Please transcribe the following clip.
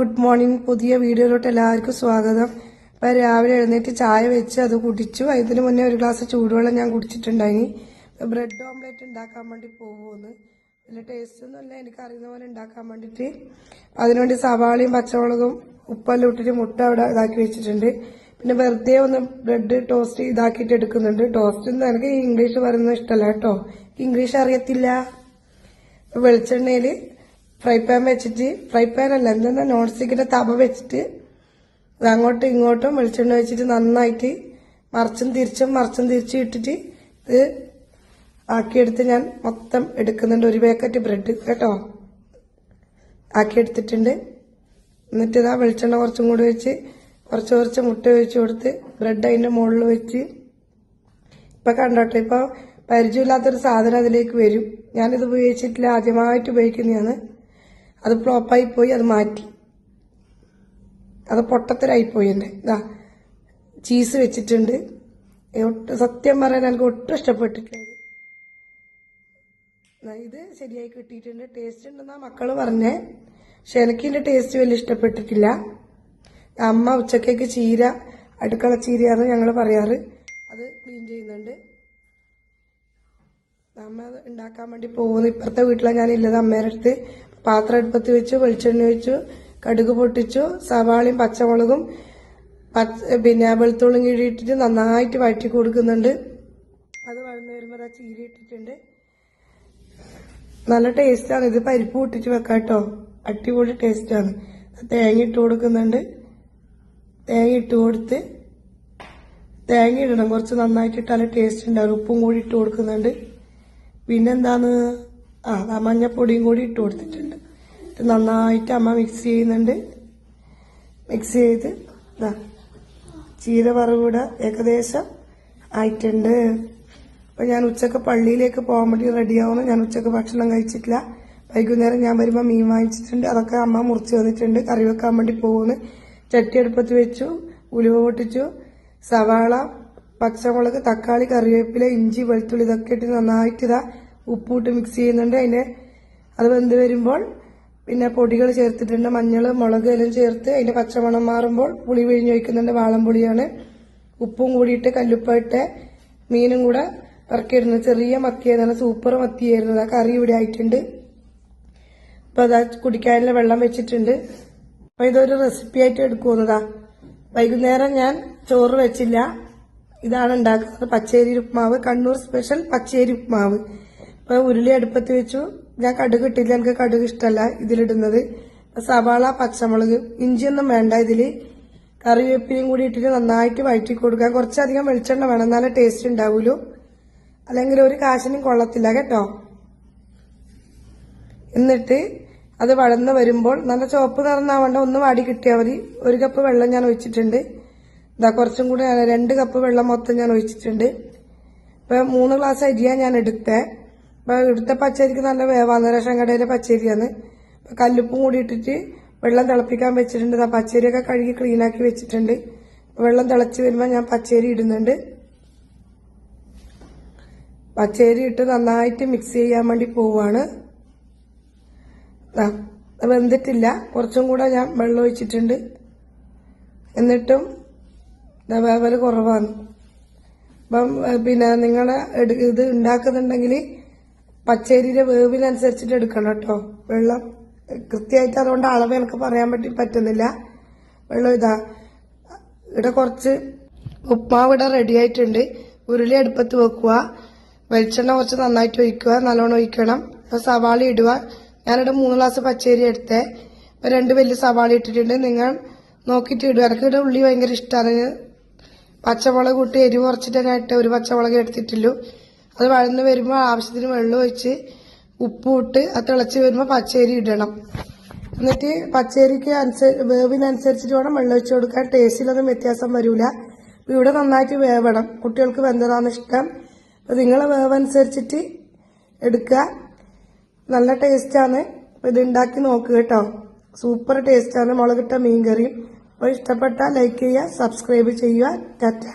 Good morning പുതിയ വീഡിയോയിലോട്ട് എല്ലാവർക്കും സ്വാഗതം. ഇപ്പം രാവിലെ എഴുന്നേറ്റ് ചായ വെച്ച് അത് കുടിച്ചു. അതിന് മുന്നേ ഒരു ഗ്ലാസ് ചൂടുവെള്ളം ഞാൻ കുടിച്ചിട്ടുണ്ടായിനി. ബ്രെഡ് ഓംലെറ്റ് ഉണ്ടാക്കാൻ വേണ്ടി പോകുമെന്ന് വലിയ ടേസ്റ്റ് ഒന്നുമില്ല എനിക്ക് അറിയുന്ന പോലെ ഉണ്ടാക്കാൻ വേണ്ടിയിട്ട് അതിനുവേണ്ടി സവാളയും പച്ചമുളകും ഉപ്പെല്ലാം ഇട്ടിട്ട് മുട്ട അവിടെ ഇതാക്കി വെച്ചിട്ടുണ്ട്. പിന്നെ വെറുതെ ഒന്ന് ബ്രെഡ് ടോസ്റ്റ് ഇതാക്കിയിട്ട് എടുക്കുന്നുണ്ട്. ടോസ്റ്റ് എനിക്ക് ഇംഗ്ലീഷ് പറയുന്നത് ഇഷ്ടമല്ല കേട്ടോ. ഇംഗ്ലീഷ് അറിയത്തില്ല. വെളിച്ചെണ്ണയിൽ ഫ്രൈ പാൻ വെച്ചിട്ട് ഫ്രൈ പാൻ അല്ല എന്തെന്നാ നോൺ സ്റ്റിക്കിന്റെ തവ വെച്ചിട്ട് അങ്ങോട്ടും ഇങ്ങോട്ടും വെളിച്ചെണ്ണ വെച്ചിട്ട് നന്നായിട്ട് മറിച്ചും തിരിച്ചും മറിച്ചും തിരിച്ചും ഇട്ടിട്ട് ഇത് ആക്കിയെടുത്ത് ഞാൻ മൊത്തം എടുക്കുന്നുണ്ട്. ഒരു പാക്കറ്റ് ബ്രെഡ് കേട്ടോ. ആക്കിയെടുത്തിട്ടുണ്ട്. എന്നിട്ട് ഇതാ വെളിച്ചെണ്ണ കുറച്ചും കൂടി വെച്ച് കുറച്ച് കുറച്ച് മുട്ട ഒഴിച്ച് കൊടുത്ത് ബ്രെഡ് അതിന്റെ മുകളിൽ വെച്ച്. ഇപ്പൊ കണ്ടോട്ടെ ഇപ്പൊ പരിചയമില്ലാത്തൊരു സാധനം അതിലേക്ക് വരും. ഞാനിത് ഉപയോഗിച്ചിട്ടില്ല ആദ്യമായിട്ട് ഉപയോഗിക്കുന്നതാണ്. അത് ഫ്ലോപ്പായി പോയി അത് മാറ്റി. അത് പൊട്ടത്തരായി പോയി എന്നെ ഇതാ ചീസ് വെച്ചിട്ടുണ്ട് ഒട്ടും സത്യം പറയാൻ എനിക്ക് ഒട്ടും ഇഷ്ടപ്പെട്ടിട്ടില്ല. ഇത്. ശരിയായി കിട്ടിയിട്ടുണ്ട്. ടേസ്റ്റ് ഉണ്ടെന്നാ മക്കൾ പറഞ്ഞേ. പക്ഷെ എനിക്ക് ഇതിന്റെ ടേസ്റ്റ് വലിയ ഇഷ്ടപ്പെട്ടിട്ടില്ല. അമ്മ ഉച്ചക്കേക്ക് ചീര അടുക്കള ചീരയാണ് ഞങ്ങൾ പറയാറ്. അത് ക്ലീൻ ചെയ്യുന്നുണ്ട്. അമ്മ ഉണ്ടാക്കാൻ വേണ്ടി പോകുന്നു. ഇപ്പുറത്തെ വീട്ടിലാണ് ഞാനില്ലത് അമ്മേടെ അടുത്ത്. പാത്രം അടുപ്പത്ത് വെച്ചു വെളിച്ചെണ്ണ വെച്ചു കടുക് പൊട്ടിച്ചു സവാളയും പച്ചമുളകും പച്ച പിന്നെ വെളുത്തുള്ളും കീഴിയിട്ടിട്ട് നന്നായിട്ട് വഴറ്റി കൊടുക്കുന്നുണ്ട്. അത് വഴന്ന് വരുമ്പോൾ ആ ചീര ഇട്ടിട്ടുണ്ട്. നല്ല ടേസ്റ്റാണ് ഇത് പരിപ്പ് പൊട്ടിച്ച് വെക്കാം കേട്ടോ അടിപൊളി ടേസ്റ്റാണ് തേങ്ങ ഇട്ട് കൊടുക്കുന്നുണ്ട്. തേങ്ങ ഇട്ട് കൊടുത്ത് തേങ്ങ ഇടണം. കുറച്ച് നന്നായിട്ട് ഇട്ടാൽ ടേസ്റ്റ് ഉണ്ടാവും. ഉപ്പും കൂടി ഇട്ട് കൊടുക്കുന്നുണ്ട്. പിന്നെന്താന്ന് ആ അതാ മഞ്ഞപ്പൊടിയും കൂടി ഇട്ട് കൊടുത്തിട്ടുണ്ട്. ഇത് നന്നായിട്ട് അമ്മ മിക്സ് ചെയ്യുന്നുണ്ട്. മിക്സ് ചെയ്ത് ദാ ചീര വറവിടെ ഏകദേശം ആയിട്ടുണ്ട്. അപ്പൊ ഞാൻ ഉച്ചയ്ക്ക് പള്ളിയിലേക്ക് പോകാൻ വേണ്ടി റെഡിയാവുന്നു ഞാൻ ഉച്ചയ്ക്ക് ഭക്ഷണം കഴിച്ചിട്ടില്ല. വൈകുന്നേരം ഞാൻ വരുമ്പോൾ മീൻ വാങ്ങിച്ചിട്ടുണ്ട്. അതൊക്കെ അമ്മ മുറിച്ച് വന്നിട്ടുണ്ട് കറി വെക്കാൻ വേണ്ടി പോകുന്നു. ചട്ടി അടുപ്പത്ത് വെച്ചു. ഉലുവ പൊട്ടിച്ചു. സവാള പച്ചമുളക് തക്കാളി കറിവേപ്പില ഇഞ്ചി വെളുത്തുള്ളി ഇതൊക്കെ ഇട്ട് നന്നായിട്ട് ഇതാ ഉപ്പിട്ട് മിക്സ് ചെയ്യുന്നുണ്ട്. അതിന് അത് വെന്ത് വരുമ്പോൾ പിന്നെ പൊടികൾ ചേർത്തിട്ടുണ്ട്. മഞ്ഞൾ മുളക് എല്ലാം ചേർത്ത് അതിന്റെ പച്ചമണം മാറുമ്പോൾ പുളി പിഴിഞ്ഞ് വയ്ക്കുന്നുണ്ട് വാളംപുളിയാണ് ഉപ്പും കൂടിയിട്ട് കല്ലുപ്പായിട്ട് മീനും കൂടെ ഇറക്കിയിരുന്നു ചെറിയ മത്തിയായിരുന്നു. സൂപ്പർ മത്തിയായിരുന്നു. ആ കറി ഇവിടെ ആയിട്ടുണ്ട്. അപ്പൊ അതാ കുടിക്കാനുള്ള വെള്ളം വെച്ചിട്ടുണ്ട്. അപ്പൊ ഇതൊരു റെസിപ്പി ആയിട്ട് എടുക്കുന്നതാ വൈകുന്നേരം ഞാൻ ചോറ് വെച്ചില്ല. ഇതാണ് ഉണ്ടാക്കുന്നത്. പച്ചേരി ഉപ്മാവ്. കണ്ണൂർ സ്പെഷ്യൽ പച്ചേരി ഉപ്മാവ്. അപ്പൊ ഉരുളി അടുപ്പത്ത് വെച്ചു. ഞാൻ കടുക് ഇട്ടില്ല എനിക്ക് കടുക് ഇഷ്ടമല്ല ഇതിലിടുന്നത്. സവാള പച്ചമുളക് ഇഞ്ചിയൊന്നും വേണ്ട ഇതിൽ. കറിവേപ്പിലയും കൂടി ഇട്ടിട്ട് നന്നായിട്ട് വഴറ്റി കൊടുക്കാം കുറച്ചധികം വെളിച്ചെണ്ണ വേണം എന്നാലേ ടേസ്റ്റ് ഉണ്ടാവുള്ളൂ. അല്ലെങ്കിൽ ഒരു കാശിനും കൊള്ളത്തില്ല കേട്ടോ? എന്നിട്ട് അത് വഴന്ന് വരുമ്പോൾ നല്ല ചുവപ്പ് നിറന്നാവേണ്ട ഒന്ന് വാടി കിട്ടിയാൽ മതി. ഒരു കപ്പ് വെള്ളം ഞാൻ ഒഴിച്ചിട്ടുണ്ട്. ഇതാ കുറച്ചും കൂടി രണ്ട് കപ്പ് വെള്ളം മൊത്തം ഞാൻ ഒഴിച്ചിട്ടുണ്ട്. ഇപ്പൊ മൂന്ന് ഗ്ലാസ് അരിയാണ് ഞാൻ എടുത്തേ. അപ്പൊ ഇവിടുത്തെ പച്ചരിക്ക് നല്ല വേവാന്ന് റേഷൻ കടയിലെ പച്ചരിയാണ്. അപ്പൊ കല്ലുപ്പും കൂടി ഇട്ടിട്ട് വെള്ളം തിളപ്പിക്കാൻ വെച്ചിട്ടുണ്ട്. പച്ചരിയൊക്കെ കഴുകി ക്ലീനാക്കി വെച്ചിട്ടുണ്ട്. വെള്ളം തിളച്ച് വരുമ്പോൾ ഞാൻ പച്ചരി ഇടുന്നുണ്ട്. പച്ചരി ഇട്ട് നന്നായിട്ട് മിക്സ് ചെയ്യാൻ വേണ്ടി പോവാണ്. വെന്തിട്ടില്ല. കുറച്ചും കൂടെ ഞാൻ വെള്ളം ഒഴിച്ചിട്ടുണ്ട്. എന്നിട്ടും ദാ വേവൽ കുറവാണ്. അപ്പം പിന്നെ നിങ്ങളെ ഇത് ഉണ്ടാക്കുന്നുണ്ടെങ്കിൽ പച്ചരിയുടെ വേവിനനുസരിച്ചിട്ട് എടുക്കണം കേട്ടോ. വെള്ളം കൃത്യമായിട്ട് അതുകൊണ്ട് അളവ് എനിക്ക് പറയാൻ പറ്റി പറ്റുന്നില്ല. വെള്ളം ഇതാ. ഇവിടെ കുറച്ച് ഉപ്മാവ് ഇവിടെ റെഡി ആയിട്ടുണ്ട്. ഉരുളി അടുപ്പത്ത് വെക്കുക. വെളിച്ചെണ്ണ കുറച്ച് നന്നായിട്ട് ഒഴിക്കുക. നല്ലോണം ഒഴിക്കണം. സവാള ഇടുക. ഞാനിവിടെ മൂന്ന് ഗ്ലാസ് പച്ചരി എടുത്തേ. ഇപ്പൊ രണ്ട് വലിയ സവാള ഇട്ടിട്ടുണ്ട്. നിങ്ങൾ നോക്കിയിട്ട് ഇടുക. എനിക്ക് ഇവിടെ ഉള്ളി ഭയങ്കര ഇഷ്ടമാണ് പച്ചമുളക് കൂട്ടി എരിവ് കുറച്ചിട്ട് ഒരു പച്ചമുളക് എടുത്തിട്ടുള്ളൂ. അത് വഴന്ന് വരുമ്പോൾ ആവശ്യത്തിന് വെള്ളം ഒഴിച്ച് ഉപ്പുമിട്ട് അത് തിളച്ച് വരുമ്പോൾ പച്ചരി ഇടണം. എന്നിട്ട് പച്ചരിക്ക് അനുസരിച്ച് വേവിനനുസരിച്ചിട്ട് വേണം വെള്ളം ഒഴിച്ച് കൊടുക്കാൻ. ടേസ്റ്റിലൊന്നും വ്യത്യാസം വരില്ല ഇവിടെ നന്നായിട്ട് വേവണം. കുട്ടികൾക്ക് വെന്തതാണ് ഇഷ്ടം. അപ്പം നിങ്ങളെ വേവനുസരിച്ചിട്ട് എടുക്കുക നല്ല ടേസ്റ്റാണ്. ഇത് ഉണ്ടാക്കി നോക്കുക കേട്ടോ. സൂപ്പർ ടേസ്റ്റാണ് മുളകിട്ട മീൻ കറിയും അപ്പോൾ ഇഷ്ടപ്പെട്ടാൽ ലൈക്ക് ചെയ്യുക സബ്സ്ക്രൈബ് ചെയ്യുക. ടാറ്റ.